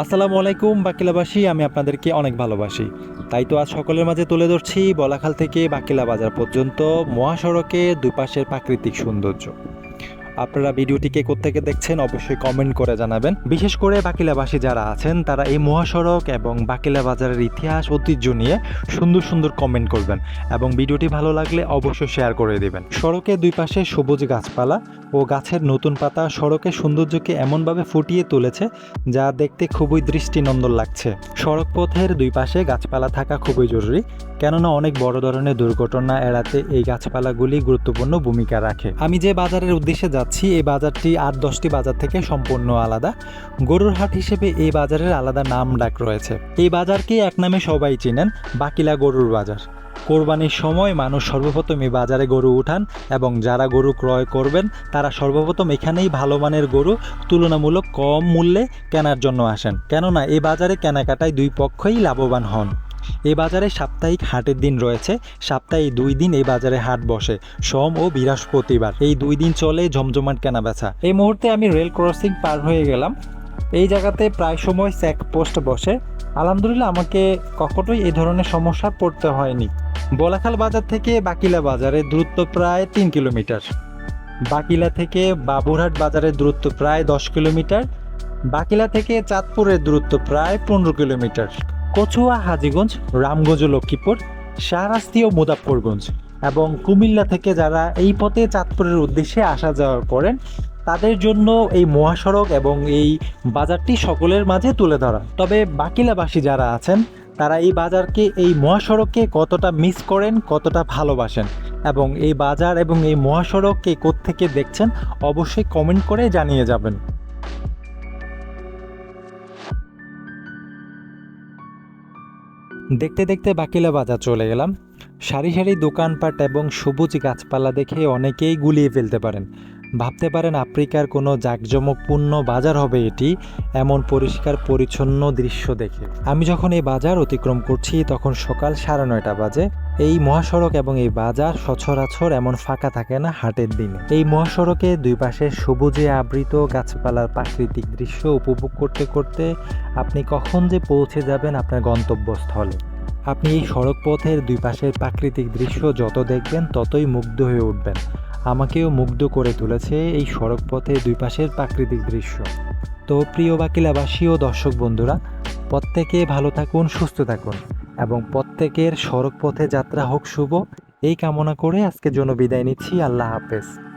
আসসালামু আলাইকুম, বাকিলাবাসী, আমি আপনাদেরকে অনেক ভালোবাসি। তাই তো আজ সকলের মাঝে তুলে ধরছি বলাখাল থেকে বাকিলা বাজার পর্যন্ত মহাসড়কে দুপাশের প্রাকৃতিক সৌন্দর্য। আপনারা ভিডিওটিকে কোত্থেকে দেখছেন অবশ্যই কমেন্ট করে জানাবেন। বিশেষ করে বাকিলাবাসী যারা আছেন, তারা এই মহাসড়ক এবং বাকিলা বাজারের ইতিহাস, ঐতিহ্য নিয়ে সুন্দর সুন্দর কমেন্ট করবেন এবং ভিডিওটি ভালো লাগলে অবশ্যই শেয়ার করে দেবেন। সড়কের দুই পাশে সবুজ গাছপালা ও গাছের নতুন পাতা সড়কের সৌন্দর্যকে এমনভাবে ফুটিয়ে তুলেছে যা দেখতে খুবই দৃষ্টিনন্দন লাগছে। সড়ক পথের দুই পাশে গাছপালা থাকা খুবই জরুরি, কেননা অনেক বড় ধরনের দুর্ঘটনা এড়াতে এই গাছপালাগুলি গুরুত্বপূর্ণ ভূমিকা রাখে। আমি যে বাজারের উদ্দেশ্যে যাচ্ছি, এই বাজারটি আট দশটি বাজার থেকে সম্পূর্ণ আলাদা। গরুর হাট হিসেবে এই বাজারের আলাদা নাম ডাক রয়েছে। এই বাজারকে এক নামে সবাই চেনেন, বাকিলা গরুর বাজার। কোরবানির সময় মানুষ সর্বপ্রথম এই বাজারে গরু উঠান এবং যারা গরু ক্রয় করবেন, তারা সর্বপ্রথম এখানেই ভালো মানের গরু তুলনামূলক কম মূল্যে কেনার জন্য আসেন। কেননা, এই বাজারে কেনাকাটায় দুই পক্ষই লাভবান হন। এই বাজারে সাপ্তাহিক হাটের দিন রয়েছে। সপ্তাহে দুই দিন এই বাজারে হাট বসে। সোম ও বৃহস্পতিবার। এই দুই দিন চলে জমজমাট কেনা বেচা এই মুহূর্তে আমি রেল ক্রসিং পার হয়ে গেলাম। এই জায়গাতে প্রায় সময় চেক পোস্ট বসে। আলহামদুলিল্লাহ, আমাকে কখনোই এই ধরনের সমস্যা পড়তে হয়নি। বলাখাল বাজার থেকে বাকিলা বাজারের দূরত্ব প্রায় তিন কিলোমিটার। বাকিলা থেকে বাবুরহাট বাজারের দূরত্ব প্রায় দশ কিলোমিটার। বাকিলা থেকে চাঁদপুরের দূরত্ব প্রায় পনেরো কিলোমিটার। কচুয়া, হাজিগঞ্জ, রামগঞ্জ, লক্ষ্মীপুর, শাহরাস্তি ও মুদাফরগঞ্জ এবং কুমিল্লা থেকে যারা এই পথে চাঁদপুরের উদ্দেশ্যে আসা যাওয়া করেন, তাদের জন্য এই মহাসড়ক এবং এই বাজারটি সকলের মাঝে তুলে ধরা। তবে বাকিলাবাসী যারা আছেন, তারা এই বাজারকে, এই মহাসড়ককে কতটা মিস করেন, কতটা ভালোবাসেন এবং এই বাজার এবং এই মহাসড়ককে কোত্থেকে দেখছেন, অবশ্যই কমেন্ট করে জানিয়ে যাবেন। দেখতে দেখতে বাকিলা বাজার চলে গেলাম। সারি সারি দোকানপাট এবং সবুজ গাছপালা দেখে অনেকেই গুলিয়ে ফেলতে পারেন। ভাবতে পারেন আফ্রিকার কোনো জাঁকজমকপূর্ণ বাজার হবে এটি, এমন পরিষ্কার পরিচ্ছন্ন দৃশ্য দেখে। আমি যখন এই বাজার অতিক্রম করছি, তখন সকাল সাড়ে নয়টা বাজে। এই মহাসড়ক এবং এই বাজার সচরাচর এমন ফাঁকা থাকে না হাটের দিনে। এই মহাসড়কে দুই পাশে সবুজে আবৃত গাছপালার প্রাকৃতিক দৃশ্য উপভোগ করতে করতে আপনি কখন যে পৌঁছে যাবেন আপনার গন্তব্যস্থলে। আপনি এই সড়ক পথের দুই পাশের প্রাকৃতিক দৃশ্য যত দেখবেন, ততই মুগ্ধ হয়ে উঠবেন। আমাকেও মুগ্ধ করে তুলেছে এই সড়ক পথে দুই পাশের প্রাকৃতিক দৃশ্য। তো প্রিয় বাকিলাবাসী ও দর্শক বন্ধুরা, প্রত্যেকে ভালো থাকুন, সুস্থ থাকুন এবং প্রত্যেকের সড়ক পথে যাত্রা হোক শুভ। এই কামনা করে আজকের জন্য বিদায় নিচ্ছি। আল্লাহ হাফেজ।